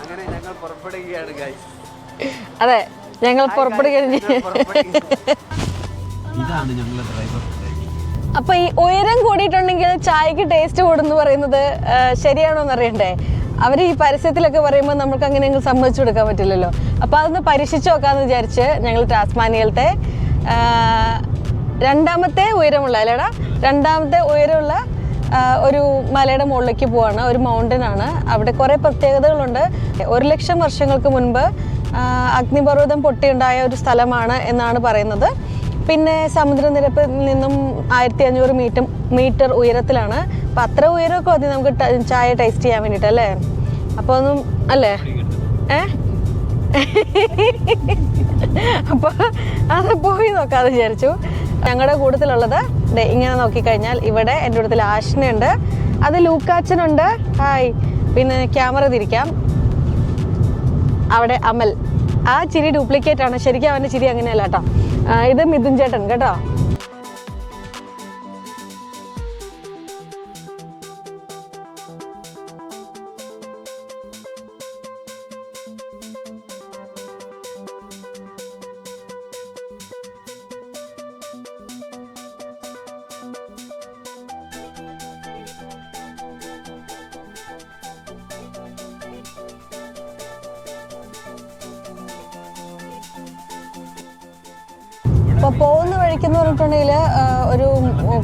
അങ്ങനെ ഞങ്ങൾ പുറപ്പെടുകയാണ് ഗൈസ് അതെ ഞങ്ങൾ പുറപ്പെടുകയാണ്. ഇതാണ് ഞങ്ങളുടെ ഡ്രൈവർ അപ്പൊ ഈ ഉയരം കൂടിയിട്ടുണ്ടെങ്കിൽ ചായക്ക് ടേസ്റ്റ് കൂടുന്നു പറയുന്നത് ശരിയാണോന്ന് ശരിയാണോ അറിയണ്ടേ? അവർ ഈ പരസ്യത്തിലൊക്കെ പറയുമ്പോൾ നമുക്ക് അങ്ങനെ അങ്ങ് സമ്മതിച്ചു കൊടുക്കാൻ പറ്റില്ലല്ലോ. അപ്പൊ അതൊന്ന് പരീക്ഷിച്ചു നോക്കാന്ന് വിചാരിച്ച് ഞങ്ങൾ ടാസ്മാനിയലത്തെ രണ്ടാമത്തെ ഉയരമുള്ള അല്ലേടാ? രണ്ടാമത്തെ ഉയരമുള്ള ഒരു മലയുടെ മുകളിലേക്ക് പോവാണ് ഒരു മൗണ്ടൻ ആണ്. അവിടെ കുറേ പ്രത്യേകതകളുണ്ട്. ഒരു ലക്ഷം വർഷങ്ങൾക്ക് മുൻപ് അഗ്നിപർവതം പൊട്ടിയുണ്ടായ ഒരു സ്ഥലമാണ് എന്നാണ് പറയുന്നത്. പിന്നെ സമുദ്രനിരപ്പിൽ നിന്നും ആയിരത്തി അഞ്ഞൂറ് മീറ്റർ മീറ്റർ ഉയരത്തിലാണ്. അപ്പം അത്ര ഉയരമൊക്കെ മതി നമുക്ക് ചായ ടേസ്റ്റ് ചെയ്യാൻ വേണ്ടിയിട്ട് അല്ലേ? അപ്പോൾ ഒന്നും അല്ലേ? ഏ? അപ്പോൾ അത് പോയി നോക്കാമെന്ന് വിചാരിച്ചു. ഞങ്ങളുടെ കൂട്ടത്തിലുള്ളത് ഇങ്ങനെ നോക്കിക്കഴിഞ്ഞാൽ ഇവിടെ എന്റെ കൂട്ടത്തിൽ ആഷ്നയുണ്ട് അത് ലൂക്കാച്ചനുണ്ട്. ഹായ്. പിന്നെ ക്യാമറ തിരിക്കാം. അവിടെ അമൽ. ആ ചിരി ഡ്യൂപ്ലിക്കേറ്റ് ആണ്. ശരിക്കും അവന്റെ ചിരി അങ്ങനെയല്ല കേട്ടോ. ഇത് മിഥുൻ ചേട്ടൻ കേട്ടോ. അപ്പോൾ പോകുന്ന വഴിക്കെന്ന് പറഞ്ഞിട്ടുണ്ടെങ്കിൽ ഒരു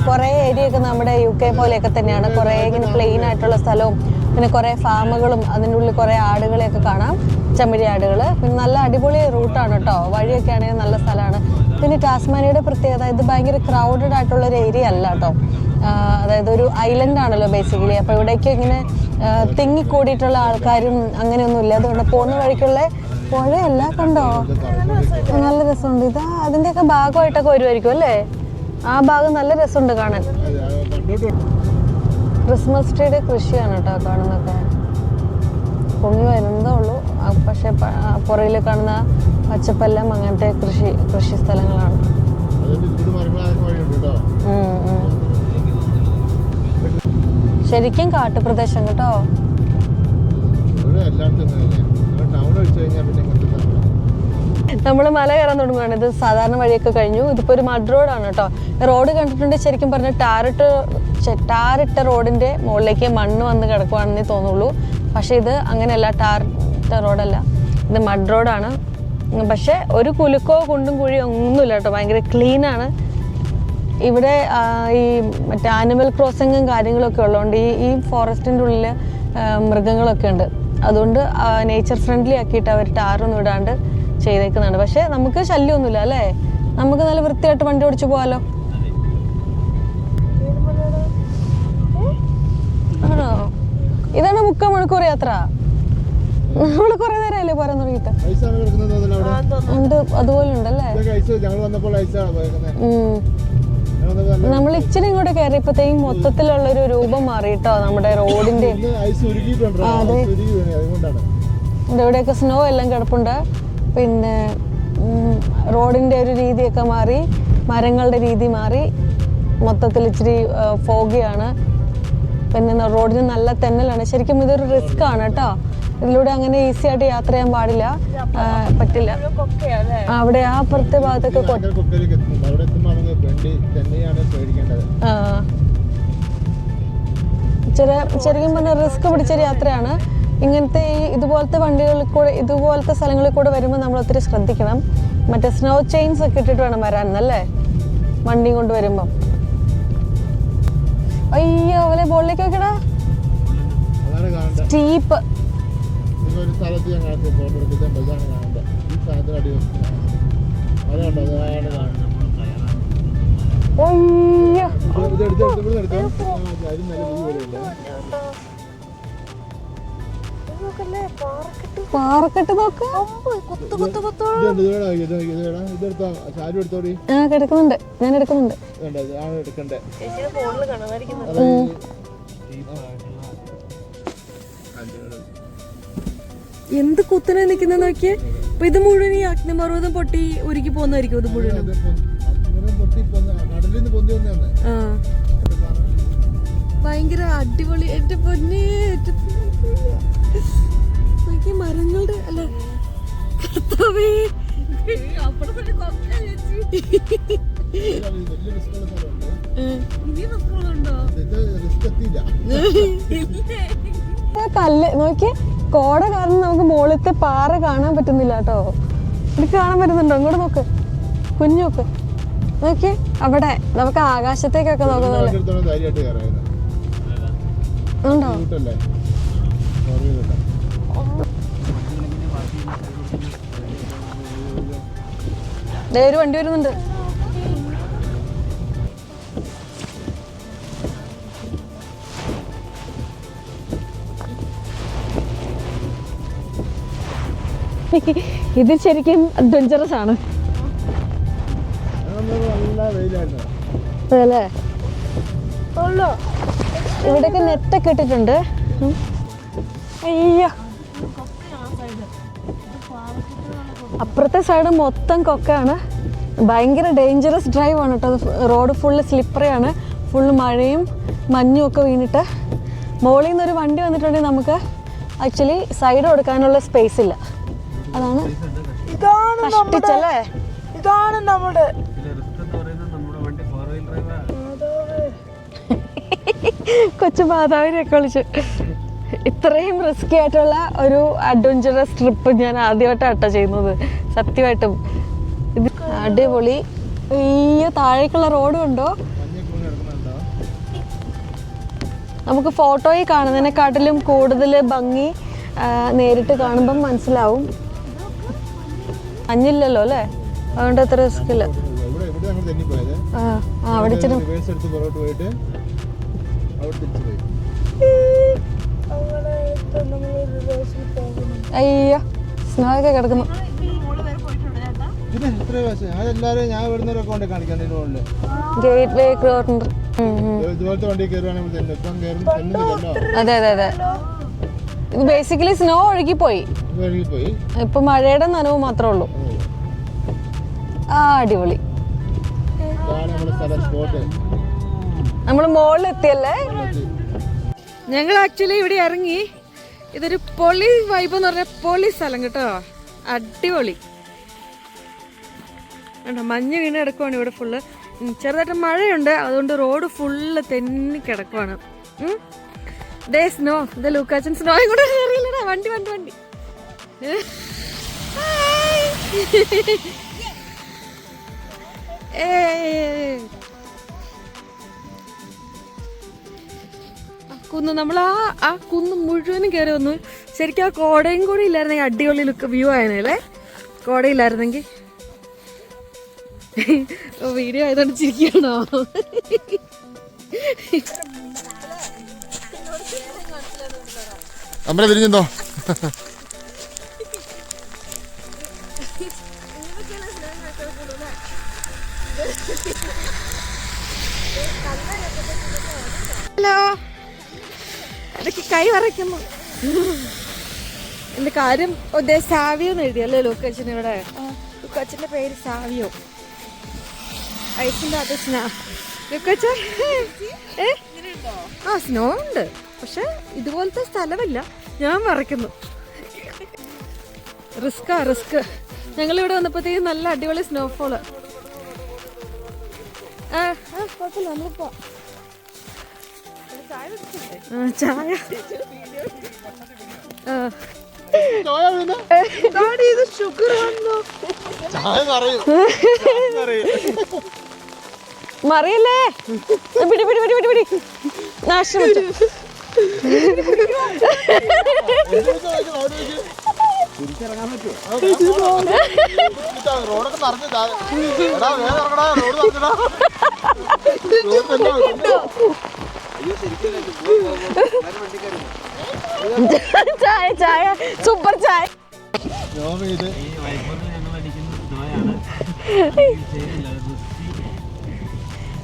കുറേ ഏരിയ ഒക്കെ നമ്മുടെ യു കെ പോലെയൊക്കെ തന്നെയാണ്. കുറേ ഇങ്ങനെ പ്ലെയിൻ ആയിട്ടുള്ള സ്ഥലവും പിന്നെ കുറേ ഫാമുകളും അതിന്റെ ഉള്ളിൽ കുറേ ആടുകളെയൊക്കെ കാണാം. ചെമ്മരി ആടുകൾ പിന്നെ നല്ല അടിപൊളി റൂട്ടാണ് കേട്ടോ വഴിയൊക്കെ ആണെങ്കിൽ നല്ല സ്ഥലമാണ്. പിന്നെ ടാസ്മാനിയുടെ പ്രത്യേകത ഇത് ഭയങ്കര ക്രൗഡഡ് ആയിട്ടുള്ള ഒരു ഏരിയ അല്ല കേട്ടോ അതായത് ഒരു ഐലൻഡ് ആണല്ലോ ബേസിക്കലി അപ്പോൾ ഇവിടേക്ക് ഇങ്ങനെ തിങ്ങിക്കൂടിയിട്ടുള്ള ആൾക്കാരും അങ്ങനെയൊന്നുമില്ല. അതുകൊണ്ട് പോകുന്ന വഴിക്കുള്ള പുഴയല്ല കണ്ടോ? നല്ല രസമുണ്ട്. ഇത് അതിന്റെയൊക്കെ ഭാഗമായിട്ടൊക്കെ വരുമായിരിക്കും അല്ലേ? ആ ഭാഗം നല്ല രസമുണ്ട് കാണാൻ. ക്രിസ്മസ് ട്രീയുടെ കൃഷിയാണ് കേട്ടോ കാണുന്നൊക്കെ പൊങ്ങി വരുന്നതേ ഉള്ളൂ. പക്ഷെ പുറയിൽ കാണുന്ന പച്ചപ്പെല്ലാം അങ്ങനത്തെ കൃഷി കൃഷി സ്ഥലങ്ങളാണ്. ശരിക്കും കാട്ടുപ്രദേശം കേട്ടോ. ടൗൺ നമ്മൾ മല കയറാൻ തുടങ്ങുകയാണ് ഇത് സാധാരണ വഴിയൊക്കെ കഴിഞ്ഞു. ഇതിപ്പോൾ ഒരു മഡ് റോഡാണ് കേട്ടോ. റോഡ് കണ്ടിട്ടുണ്ട് ശരിക്കും പറഞ്ഞാൽ ടാറിട്ട് ടാറിട്ട റോഡിന്റെ മുകളിലേക്ക് മണ്ണ് വന്ന് കിടക്കുവാണെന്നേ തോന്നുള്ളൂ. പക്ഷേ ഇത് അങ്ങനെയല്ല. ടാറിട്ട റോഡല്ല. ഇത് മഡ് റോഡാണ് പക്ഷേ ഒരു കുലുക്കോ കുണ്ടും കുഴിയോ ഒന്നുമില്ല കേട്ടോ. ഭയങ്കര ക്ലീനാണ് ഇവിടെ ഈ മറ്റേ ആനിമൽ ക്രോസിങ്ങും കാര്യങ്ങളൊക്കെ ഉള്ളതുകൊണ്ട് ഈ ഈ ഫോറസ്റ്റിന്റെ ഉള്ളിൽ മൃഗങ്ങളൊക്കെ ഉണ്ട്. അതുകൊണ്ട് നേച്ചർ ഫ്രണ്ട്ലി ആക്കിയിട്ട് അവർ ടാറൊന്നും ഇടാണ്ട് ചെയ്തേക്കുന്നുണ്ട് പക്ഷെ നമുക്ക് ശല്യമൊന്നുമില്ല അല്ലേ? നമുക്ക് നല്ല വൃത്തിയായിട്ട് വണ്ടി ഓടിച്ചു പോകാലോ ആണോ? ഇതാണ് മുക്കാൽ മണിക്കൂർ യാത്ര. നമ്മൾ കുറേ നേരമല്ലേ പോരാൻ തുടങ്ങിയിട്ട്? ഉണ്ട്. അതുപോലെ ഉണ്ടല്ലേ ഞങ്ങൾ വന്നപ്പോൾ നമ്മൾ ഇച്ചിരി ഇങ്ങോട്ട് കയറിയപ്പോഴത്തേക്കും മൊത്തത്തിലുള്ള ഒരു രൂപം മാറിയിട്ടോ നമ്മുടെ റോഡിന്റെ ഇവിടെ ഇവിടെയൊക്കെ സ്നോ എല്ലാം കിടപ്പുണ്ട്. പിന്നെ റോഡിന്റെ ഒരു രീതിയൊക്കെ മാറി മരങ്ങളുടെ രീതി മാറി. മൊത്തത്തിൽ ഇച്ചിരി ഫോഗിയാണ് പിന്നെ റോഡിന് നല്ല തെന്നലാണ്. ശരിക്കും ഇതൊരു റിസ്ക് ആണ് കേട്ടോ. ഇതിലൂടെ അങ്ങനെ ഈസി ആയിട്ട് യാത്ര ചെയ്യാൻ പാടില്ല. പറ്റില്ല. അവിടെ ആ അപ്പുറത്തെ ഭാഗത്തൊക്കെ വേണ്ടി തന്നെയാണ് പേടിക്കേണ്ടത് ആ. ചെറിയ ശരിക്കും പറഞ്ഞാൽ റിസ്ക് പിടിച്ച യാത്രയാണ്. ഇങ്ങനത്തെ ഈ ഇതുപോലത്തെ വണ്ടികളിൽ കൂടെ ഇതുപോലത്തെ സ്ഥലങ്ങളിൽ കൂടെ വരുമ്പോൾ നമ്മൾ ഒത്തിരി ശ്രദ്ധിക്കണം. മറ്റേ സ്നോ ചെയിൻസ് ഒക്കെ ഇട്ടിട്ട് വേണം വരാൻ അല്ലേ വണ്ടി കൊണ്ട് വരുമ്പം. അയ്യോ അവലെ ബോളിലേക്ക് വെക്കടാ. സ്റ്റീപ്പ്. കാണുന്നത് നോക്ക്. ആ കിടക്കുന്നുണ്ട്. ഞാൻ എടുക്കുന്നുണ്ട്. എന്ത് കുത്തനെ നിക്കുന്ന നോക്കിയേ? അപ്പൊ ഇത് മുഴുവൻ ഈ അഗ്നിപർവതം പൊട്ടി ഒരുക്കി പോകുന്നതായിരിക്കും ഇത് മുഴുവനും. ഭയങ്കര അടിപൊളി. എന്റെ പൊന്നെ എന്റെ നോക്കി മരങ്ങളുടെ അല്ല കർത്താവേ. കല്ല് നോക്കി കോട കാരണം നമുക്ക് മുകളിലത്തെ പാറ കാണാൻ പറ്റുന്നില്ല കേട്ടോ. എനിക്ക് കാണാൻ പറ്റുന്നുണ്ടോ? ഇങ്ങോട്ട് നോക്ക്. കുഞ്ഞു നോക്ക് അവിടെ നമുക്ക് ആകാശത്തേക്കൊക്കെ കയറായത് ഉണ്ടോ? ഒരു വണ്ടി വരുന്നുണ്ട്. ഇത് ശരിക്കും അഡ്വഞ്ചറസ് ആണ്. നല്ല വെയിലായിരുന്നു ഇവിടേക്ക് നെറ്റൊക്കെ ഇട്ടിട്ടുണ്ട്. അയ്യോ. അപ്പുറത്തെ സൈഡ് മൊത്തം കൊക്കാണ് ഭയങ്കര ഡേഞ്ചറസ് ഡ്രൈവ് ആണ് കേട്ടോ. റോഡ് ഫുള്ള് സ്ലിപ്പറി ആണ്. ഫുള്ള് മഴയും മഞ്ഞും ഒക്കെ വീണിട്ട്. മുകളിൽ നിന്നൊരു വണ്ടി വന്നിട്ടുണ്ടെങ്കിൽ നമുക്ക് ആക്ച്വലി സൈഡ് കൊടുക്കാനുള്ള സ്പേസ് ഇല്ല. അതാണ് ഇതാണ് നമ്മുടെ കൊച്ചു മാതാവിനെയൊക്കെ വിളിച്ചു. ഇത്രയും റിസ്കി ആയിട്ടുള്ള ഒരു അഡ്വഞ്ചറസ് ട്രിപ്പ് ഞാൻ ആദ്യമായിട്ടാണ് കേട്ടോ ചെയ്യുന്നത്. സത്യമായിട്ടും. ഇത് അടിപൊളി. വലിയ താഴേക്കുള്ള റോഡ് ഉണ്ടോ നമുക്ക് ഫോട്ടോയിൽ കാണുന്നതിനെക്കാട്ടിലും കൂടുതൽ ഭംഗി നേരിട്ട് കാണുമ്പം മനസ്സിലാവും. അഞ്ഞില്ലല്ലോ അല്ലേ? അതുകൊണ്ട് അത്ര റിസ്ക് ഇല്ല. ഇവിടെ ഇവിടെ ഞങ്ങൾ തെന്നിപ്പോയത് ആ ആ, അവിടെ ഇച്ചിരി അയ്യോ സ്നോ ഒക്കെ കിടക്കുന്നു ഗേറ്റ് വേ ക്രോട്ടുണ്ട് അതെ അതെ അതെ. ഇത് ബേസിക്കലി സ്നോ ഒഴുകി പോയി പോയി ഇപ്പൊ മഴയുടെ നനവ് മാത്രമേ ഉള്ളൂ. ആ അടിപൊളി. നമ്മൾ മോളിൽ എത്തിയല്ലേ? ഞങ്ങൾ ആക്ച്വലി ഇവിടെ ഇറങ്ങി. ഇതൊരു പൊളി വൈബ് എന്ന് പറഞ്ഞ പൊളി സ്ഥലം കേട്ടോ. അടിപൊളി. കണ്ടോ മഞ്ഞ് വീണ് കിടക്കുവാണ് ഇവിടെ ഫുള്ള് ചെറുതായിട്ട് മഴയുണ്ട്. അതുകൊണ്ട് റോഡ് ഫുള്ള് തെന്നി കിടക്കുവാണ്. ദേ സ്നോ ലൂക്കാച്ചൻ സ്നോയും കൂടെ കയറിയില്ലടാ. വണ്ടി വണ്ടി വണ്ടി. ഏയ് കുന്ന്. നമ്മൾ ആ ആ കുന്ന് മുഴുവനും കയറി വന്നു. ശരിക്കും ആ കോടയും കൂടി ഇല്ലായിരുന്നെങ്കിൽ അടിപൊളി ലുക്ക് വ്യൂ ആയനല്ലേ കോടയില്ലായിരുന്നെങ്കിൽ ഓ വീഡിയോ ആയതുകൊണ്ട് ചിരിക്കണോ അമ്മനെ തിരിഞ്ഞോ ഹലോ. ഇടയ്ക്ക് കൈ വരയ്ക്കുന്നു. എന്റെ കാര്യം? സാവിയോ എന്ന് എഴുതിയല്ലേ ലൂക്കച്ചൻ ഇവിടെ? ലൂക്കച്ചന്റെ പേര് സാവിയോ. ഐസിന്റെ അത് സ്നാ ലൂക്കച്ച ആ സ്നോ ഉണ്ട്. പക്ഷെ ഇതുപോലത്തെ സ്ഥലമല്ല. ഞാൻ വരയ്ക്കുന്നു. റിസ്കാ റിസ്ക്. ഞങ്ങൾ ഇവിടെ വന്നപ്പോഴത്തേക്കും നല്ല അടിപൊളി സ്നോഫോൾ ആ ആ കുഴപ്പമില്ല നമ്മളിപ്പോ ചായ മറിയല്ലേ? പിടി പിടി പിടി പിടി പിടി. നാശം റോഡൊക്കെ വേഗം ഇറങ്ങടാ റോഡ് നിറഞ്ഞടാ ചായ ചായ സൂപ്പർ ചായ.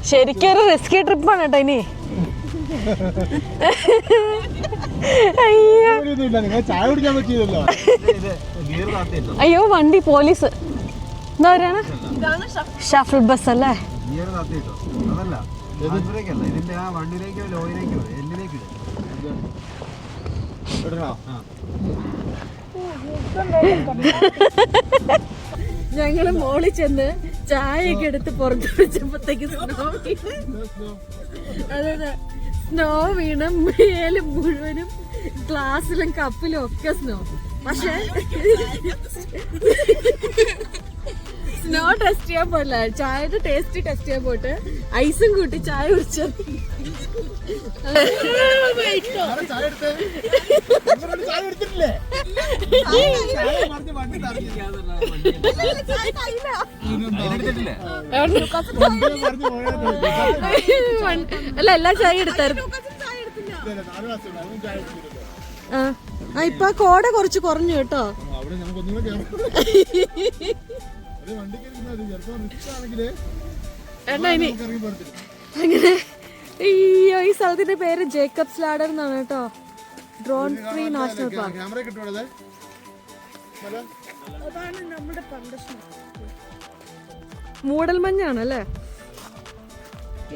ശരിക്കും ഒരു റിസ്കി ട്രിപ്പാണ് കേട്ടോ ഇനി. അയ്യോ. വണ്ടി പോലീസ്. എന്താ പറയാണ് ഷഫിൾ ബസ് അല്ലേ? അതല്ല. ഇതിന്റെ ആ ലോയിലേക്കോ എല്ലിലേക്ക്? ഞങ്ങൾ മോളിൽ ചെന്ന് ചായയൊക്കെ എടുത്ത് പുറത്ത് വെച്ചപ്പോഴത്തേക്ക് സ്നോ അതെ സ്നോ വീണ് മേൽ മുഴുവനും ഗ്ലാസ്സിലും കപ്പിലും ഒക്കെ സ്നോ പക്ഷെ സ്നോ ടെസ്റ്റ് ചെയ്യാൻ പോയില്ല. ചായയുടെ ടേസ്റ്റ് ടെസ്റ്റ് ചെയ്യാൻ പോയിട്ട് ഐസും കൂട്ടി ചായ കുടിച്ചത്. അല്ല എല്ലാ ചായ എടുത്തായിരുന്നു. ആ, ഇപ്പൊ കോട കുറച്ച് കുറഞ്ഞു കേട്ടോ. എന്നാ ഇനി. അങ്ങനെ അയ്യോ ഈ സ്ഥലത്തിന്റെ പേര് ജേക്കബ്സ് ലാഡർ എന്നാണ് കേട്ടോ. Drone free national park. Camera കിട്ടുവാണത് അതാണ് നമ്മുടെ പണ്ട് മൂടൽമഞ്ഞാണ് അല്ലേ?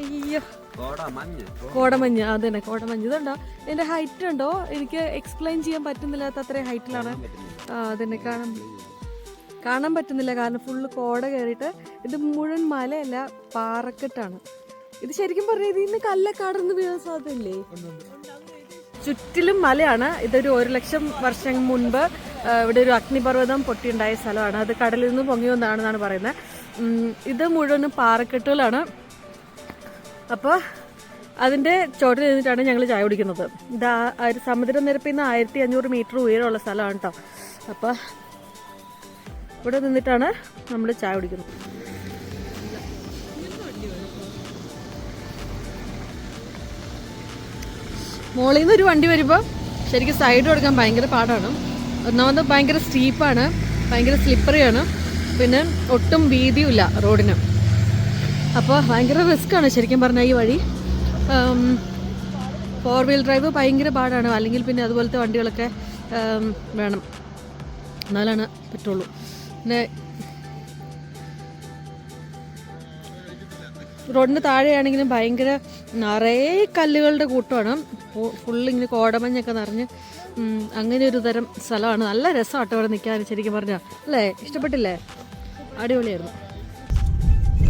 അയ്യോ. കോട മഞ്ഞ് കോടമഞ്ഞ് അത് തന്നെ കോടമഞ്ഞ്. ഇതുണ്ടോ? ഇതിന്റെ ഹൈറ്റ് ഉണ്ടോ? എനിക്ക് എക്സ്പ്ലെയിൻ ചെയ്യാൻ പറ്റുന്നില്ലാത്ത അത്രയും ഹൈറ്റിലാണ് അതെന്നെ അതിനെ കാണാൻ കാണാൻ പറ്റുന്നില്ല. കാരണം ഫുള്ള് കോട കയറിയിട്ട് ഇത് മുഴുവൻ മലയല്ല പാറക്കെട്ടാണ്. ഇത് ശരിക്കും പറഞ്ഞാൽ ഇതിന്ന് കല്ലൊക്കെ വീഴാൻ സാധ്യതയില്ലേ? ചുറ്റിലും മലയാണ്. ഇതൊരു ഒരു ലക്ഷം വർഷം മുൻപ് ഇവിടെ ഒരു അഗ്നിപർവതം പൊട്ടിയുണ്ടായ സ്ഥലമാണ്. അത് കടലിൽ നിന്ന് പൊങ്ങി വന്നതാണെന്നാണ് പറയുന്നത്. ഇത് മുഴുവനും പാറക്കെട്ടുകളാണ്. അപ്പോൾ അതിന്റെ ചോട്ടിൽ നിന്നിട്ടാണ് ഞങ്ങൾ ചായ കുടിക്കുന്നത്. ഇത് സമുദ്രനിരപ്പിൽ നിന്ന് ആയിരത്തി അഞ്ഞൂറ് മീറ്റർ ഉയരമുള്ള സ്ഥലമാണ് കേട്ടോ അപ്പോൾ ഇവിടെ നിന്നിട്ടാണ് നമ്മൾ ചായ കുടിക്കുന്നത്. മോളിൽ നിന്ന് ഒരു വണ്ടി വരുമ്പോൾ ശരിക്കും സൈഡ് കൊടുക്കാൻ ഭയങ്കര പാടാണ്. ഒന്നാമത് ഭയങ്കര സ്റ്റീപ്പാണ് ഭയങ്കര സ്ലിപ്പറിയാണ് പിന്നെ ഒട്ടും വീതിയുമില്ല റോഡിന്. അപ്പോൾ ഭയങ്കര റിസ്ക്കാണ് ശരിക്കും പറഞ്ഞാൽ ഈ വഴി. ഫോർ വീൽ ഡ്രൈവ് ഭയങ്കര പാടാണ്. അല്ലെങ്കിൽ പിന്നെ അതുപോലത്തെ വണ്ടികളൊക്കെ വേണം. എന്നാലാണ് പറ്റുള്ളൂ. റോഡിന് താഴെയാണെങ്കിലും ഭയങ്കര നിറയെ കല്ലുകളുടെ കൂട്ടമാണ്. ഫുള്ള് ഇങ്ങനെ കോടമഞ്ഞൊക്കെ നിറഞ്ഞ് അങ്ങനെ ഒരു തരം സ്ഥലമാണ്. നല്ല രസമാട്ടോ അവിടെ നിൽക്കാൻ ശരിക്കും പറഞ്ഞാൽ അല്ലേ? ഇഷ്ടപ്പെട്ടില്ലേ? അടിപൊളിയായിരുന്നു.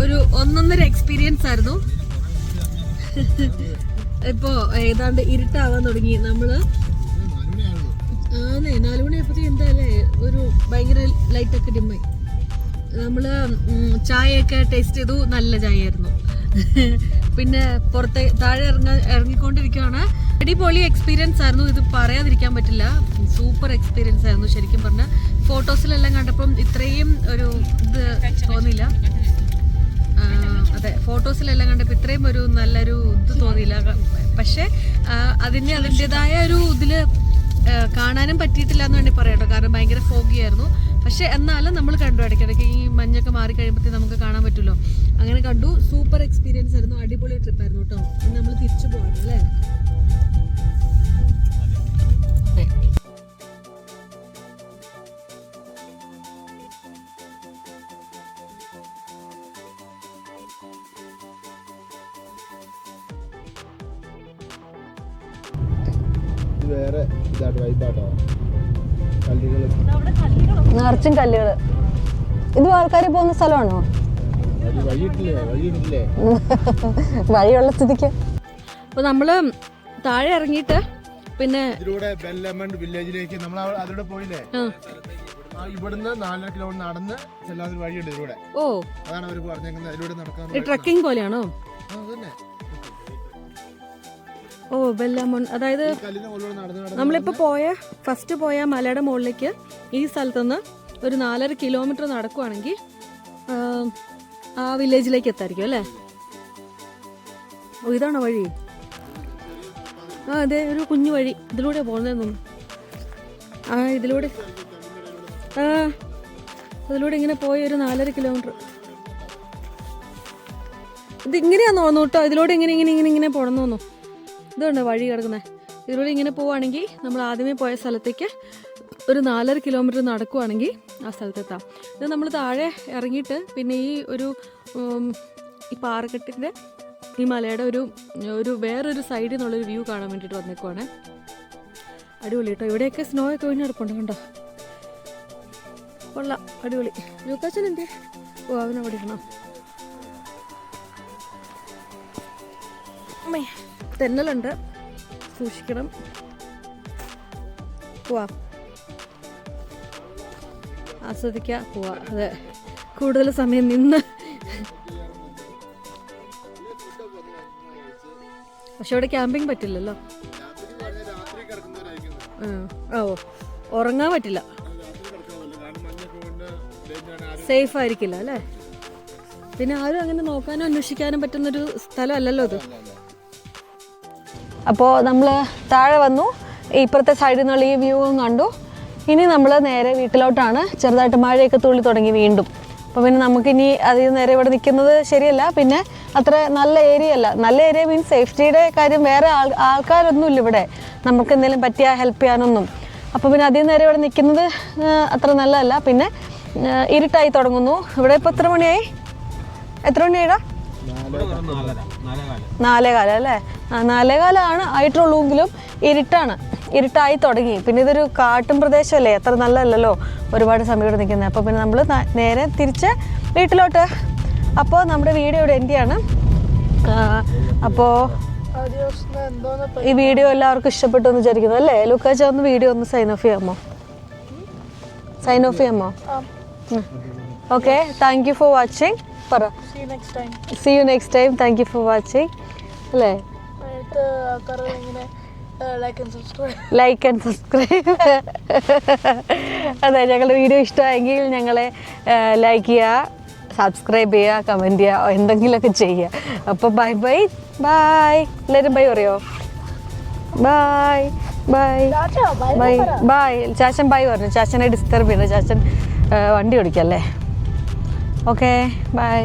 ഒരു ഒന്നൊന്നര എക്സ്പീരിയൻസ് ആയിരുന്നു. ഇപ്പോ ഏതാണ്ട് ഇരുട്ടാവാൻ തുടങ്ങി. നമ്മൾ ആന്നേ നാലുമണിയപ്പോഴത്തേക്ക് എന്തായാലേ ഒരു ഭയങ്കര ലൈറ്റ് ഒക്കെ ഡിമ്മായി. നമ്മൾ ചായയൊക്കെ ടേസ്റ്റ് ചെയ്തു നല്ല ചായ ആയിരുന്നു പിന്നെ പുറത്തെ താഴെ ഇറങ്ങ ഇറങ്ങിക്കൊണ്ടിരിക്കുകയാണ് അടിപൊളി എക്സ്പീരിയൻസ് ആയിരുന്നു ഇത് പറയാതിരിക്കാൻ പറ്റില്ല. സൂപ്പർ എക്സ്പീരിയൻസ് ആയിരുന്നു ശരിക്കും പറഞ്ഞാൽ ഫോട്ടോസിലെല്ലാം കണ്ടപ്പം ഇത്രയും ഒരു ഇത് തോന്നില്ല അതെ ഫോട്ടോസിലെല്ലാം കണ്ടപ്പോൾ ഇത്രയും ഒരു നല്ലൊരു ഇത് തോന്നിയില്ല. പക്ഷെ അതിന് അതിന്റെതായ ഒരു ഇതിൽ കാണാനും പറ്റിയിട്ടില്ല എന്ന് വേണ്ടി പറയാം കേട്ടോ. കാരണം ഭയങ്കര ഫോഗി ആയിരുന്നു. പക്ഷേ എന്നാലും നമ്മൾ കണ്ടു ഇടയ്ക്കിടയ്ക്ക് ഈ മഞ്ഞൊക്കെ മാറി കഴിയുമ്പോഴത്തേക്ക് നമുക്ക് കാണാൻ പറ്റുമല്ലോ. അങ്ങനെ കണ്ടു. സൂപ്പർ എക്സ്പീരിയൻസ് ആയിരുന്നു. അടിപൊളി ട്രിപ്പ് ആയിരുന്നു കേട്ടോ. നമ്മൾ തിരിച്ചു പോകണം അല്ലേ? നിറച്ചും കല്ലുകൾ ഇത് ആൾക്കാർ പോകുന്ന സ്ഥലമാണോ? വഴിയുള്ള സ്ഥിതിക്ക്. അപ്പൊ നമ്മൾ താഴെ ഇറങ്ങിയിട്ട് പിന്നെ ഇതിലൂടെ വില്ലേജിലേക്ക് നമ്മൾ അതിലൂടെ പോയില്ലേ? ഇവിടുന്ന് നാലര കിലോമീറ്റർ നടന്ന് ചെല്ലാത്തൊരു വഴിയുണ്ട് ഇതിലൂടെ. ഓ. അതാണ് അവർ പറഞ്ഞേക്കുന്നത്. അതിലൂടെ നടക്കാൻ ട്രക്കിംഗ് പോലെയാണോ? ഓ ബെല്ലാമോൺ അതായത് നമ്മളിപ്പോ പോയ ഫസ്റ്റ് പോയ മലയുടെ മുകളിലേക്ക് ഈ സ്ഥലത്തുനിന്ന് ഒരു നാലര കിലോമീറ്റർ നടക്കുവാണെങ്കിൽ ആ, വില്ലേജിലേക്ക് എത്തായിരിക്കും അല്ലേ? ഓ ഇതാണോ വഴി? ആ അതെ ഒരു കുഞ്ഞു വഴി. ഇതിലൂടെ പോകുന്നതെന്ന് ആ ഇതിലൂടെ. ആ അതിലൂടെ ഇങ്ങനെ പോയി ഒരു നാലര കിലോമീറ്റർ. ഇത് ഇങ്ങനെയാന്ന് തോന്നുന്നു കേട്ടോ. ഇതിലൂടെ ഇങ്ങനെ ഇങ്ങനെ ഇങ്ങനെ ഇങ്ങനെ പോകണം തോന്നുന്നു. ഇതുണ്ട് വഴി കിടക്കുന്നത്? ഇതിലൂടെ ഇങ്ങനെ പോവുകയാണെങ്കിൽ നമ്മൾ ആദ്യമേ പോയ സ്ഥലത്തേക്ക് ഒരു നാലര കിലോമീറ്റർ നടക്കുവാണെങ്കിൽ ആ സ്ഥലത്തെത്താം. ഇത് നമ്മൾ താഴെ ഇറങ്ങിയിട്ട് പിന്നെ ഈ ഒരു ഈ പാറക്കെട്ടിന്റെ ഈ മലയുടെ ഒരു ഒരു വേറൊരു സൈഡിൽ നിന്നുള്ളൊരു വ്യൂ കാണാൻ വേണ്ടിയിട്ട് വന്നേക്കുവാണ്. അടിപൊളി കേട്ടോ. ഇവിടെയൊക്കെ സ്നോ ഒക്കെ വീണ് കിടപ്പുണ്ട് കണ്ടോ? കൊള്ളാം. അടിപൊളി. ലൂക്കാച്ചൻ എന്തേ? ഓ അവനവിടെ അമ്മേ തെന്നലുണ്ട്. സൂക്ഷിക്കണം. പോവാ ആസ്വദിക്കുക പോവാ. അതെ. കൂടുതൽ സമയം നിന്ന്. പക്ഷെ ഇവിടെ ക്യാമ്പിംഗ് പറ്റില്ലല്ലോ. ഓ ഉറങ്ങാൻ പറ്റില്ല. സേഫ് ആയിരിക്കില്ല അല്ലേ? പിന്നെ ആരും അങ്ങനെ നോക്കാനോ അന്വേഷിക്കാനും പറ്റുന്നൊരു സ്ഥലമല്ലല്ലോ ഇത്. അപ്പോൾ നമ്മൾ താഴെ വന്നു. ഇപ്പുറത്തെ സൈഡിൽ നിന്നുള്ള ഈ വ്യൂവും കണ്ടു. ഇനി നമ്മൾ നേരെ വീട്ടിലോട്ടാണ്. ചെറുതായിട്ട് മഴയൊക്കെ തുള്ളി തുടങ്ങി വീണ്ടും. അപ്പോൾ പിന്നെ നമുക്കിനി അതിൽ നേരെ ഇവിടെ നിൽക്കുന്നത് ശരിയല്ല. പിന്നെ അത്ര നല്ല ഏരിയ അല്ല. നല്ല ഏരിയ മീൻസ് സേഫ്റ്റിയുടെ കാര്യം വേറെ ആൾ ആൾക്കാരൊന്നും ഇല്ല ഇവിടെ. നമുക്ക് എന്തെങ്കിലും പറ്റിയാൽ ഹെൽപ്പ് ചെയ്യാനൊന്നും. അപ്പോൾ പിന്നെ അതിൽ നേരെ ഇവിടെ നിൽക്കുന്നത് അത്ര നല്ലതല്ല. പിന്നെ ഇരുട്ടായി തുടങ്ങുന്നു. ഇവിടെ ഇപ്പോൾ എത്ര മണിയായി? എത്ര മണിയായിടാ? നാലേകാലം. അല്ലേ? നാലേകാലമാണ് ആയിട്ടുള്ളൂങ്കിലും ഇരുട്ടാണ്. ഇരുട്ടായി തുടങ്ങി. പിന്നെ ഇതൊരു കാട്ടും പ്രദേശമല്ലേ എത്ര നല്ലതല്ലല്ലോ ഒരുപാട് സമയം ഇവിടെ നിൽക്കുന്നത്. അപ്പോൾ പിന്നെ നമ്മൾ നേരെ തിരിച്ച് വീട്ടിലോട്ട്. അപ്പോൾ നമ്മുടെ വീഡിയോ ഇവിടെ എന്റെ ആണ് അപ്പോൾ ഈ വീഡിയോ എല്ലാവർക്കും ഇഷ്ടപ്പെട്ടു എന്ന് വിചാരിക്കുന്നു അല്ലേ? ലുക്കാച്ച ഒന്ന് വീഡിയോ ഒന്ന് സൈൻ ഓഫ് ചെയ്യാമോ? സൈൻ ഓഫ് ചെയ്യാമോ? Okay thank you for watching പറ. See you next time thank you for watching അല്ലേ? ഇങ്ങനെ ലൈക്ക് ആൻഡ് സബ്സ്ക്രൈബ് അതെ ഞങ്ങളുടെ വീഡിയോ ഇഷ്ടമായെങ്കിൽ ഞങ്ങളെ ലൈക്ക് ചെയ്യുക സബ്സ്ക്രൈബ് ചെയ്യുക കമന്റ് ചെയ്യുക എന്തെങ്കിലുമൊക്കെ ചെയ്യുക. അപ്പോൾ ബൈ ബൈ ബായ് എല്ലാവരും ബൈ പറയോ? ബായ് ബൈ ബൈ ബായ് ചാച്ചൻ ബൈ പറഞ്ഞു. ചാച്ചനെ ഡിസ്റ്റർബ് ചെയ്യുന്നു ചാച്ചൻ വണ്ടി ഓടിക്കല്ലേ? Okay bye